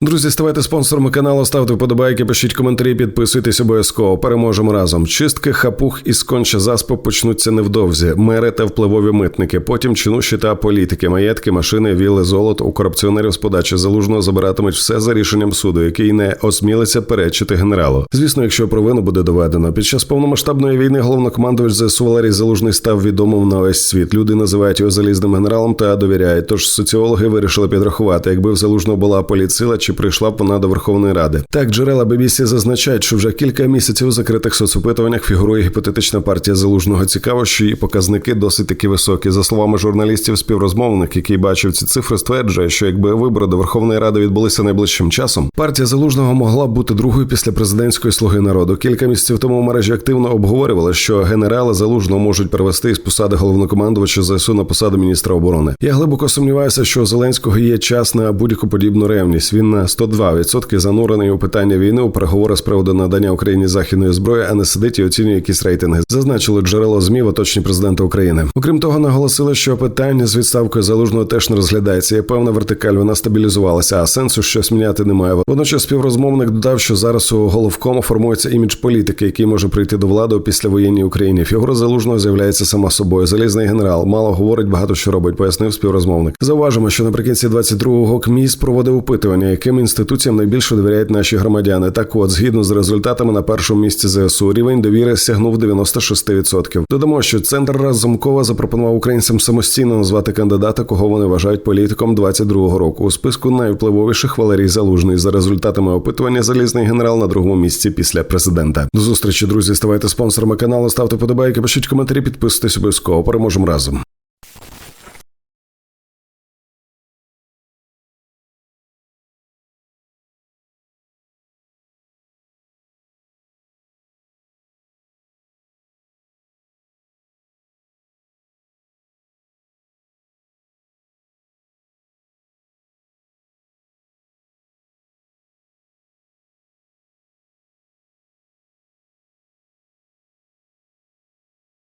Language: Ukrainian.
Друзі, ставайте спонсорами каналу, ставте вподобайки, пишіть коментарі, підписуйтесь обов'язково. Переможемо разом. Чистки, хапух і сконче заспи почнуться невдовзі. Мери та впливові митники. Потім чинуші та політики, маєтки, машини, віли, золото у корупціонерів з подачі залужного забиратимуть все за рішенням суду, який не осмілиться перечити генералу. Звісно, якщо провину буде доведено. Під час повномасштабної війни головнокомандувач ЗСУ Валерій Залужний став відомим на весь світ. Люди називають його залізним генералом та довіряють. Тож соціологи вирішили підрахувати, якби в залужного була політсила, чи прийшла б вона до Верховної Ради. Так, джерела BBC зазначають, що вже кілька місяців у закритих соцопитуваннях фігурує гіпотетична партія залужного. Цікаво, що її показники досить таки високі. За словами журналістів, співрозмовник, який бачив ці цифри, стверджує, що якби вибори до Верховної Ради відбулися найближчим часом, партія залужного могла б бути другою після президентської слуги народу. Кілька місяців тому в мережі активно обговорювали, що генерали залужного можуть перевести із посади головнокомандувача ЗСУ на посаду міністра оборони. Я глибоко сумніваюся, що у Зеленського є час на будь-яку подібну ревність. Він на 102% занурений у питання війни у переговори з приводу надання Україні західної зброї, а не сидить і оцінює якісь рейтинги. Зазначили джерело змі в оточенні президента України. Окрім того, наголосили, що питання з відставкою залужного теж не розглядається. Є певна вертикаль, вона стабілізувалася, а сенсу щось міняти немає. Водночас співрозмовник додав, що зараз у головкому формується імідж політики, який може прийти до влади у післявоєнній Україні. Фігура залужного з'являється сама собою. Залізний генерал мало говорить, багато що робить, пояснив співрозмовник. Зауважимо, що наприкінці 22-го КМІС проводив опитування, яким інституціям найбільше довіряють наші громадяни. Так, от, згідно з результатами на першому місці ЗСУ, рівень довіри сягнув 96%. Додамо, що центр Разумкова запропонував українцям самостійно назвати кандидата, кого вони вважають політиком 22-го року. У списку найвпливовіших Валерій Залужний за результатами опитування залізний генерал на другому місці після президента. До зустрічі, друзі. Ставайте спонсорами каналу, ставте подобайки, пишіть коментарі, підписуйтесь обов'язково. Переможемо разом.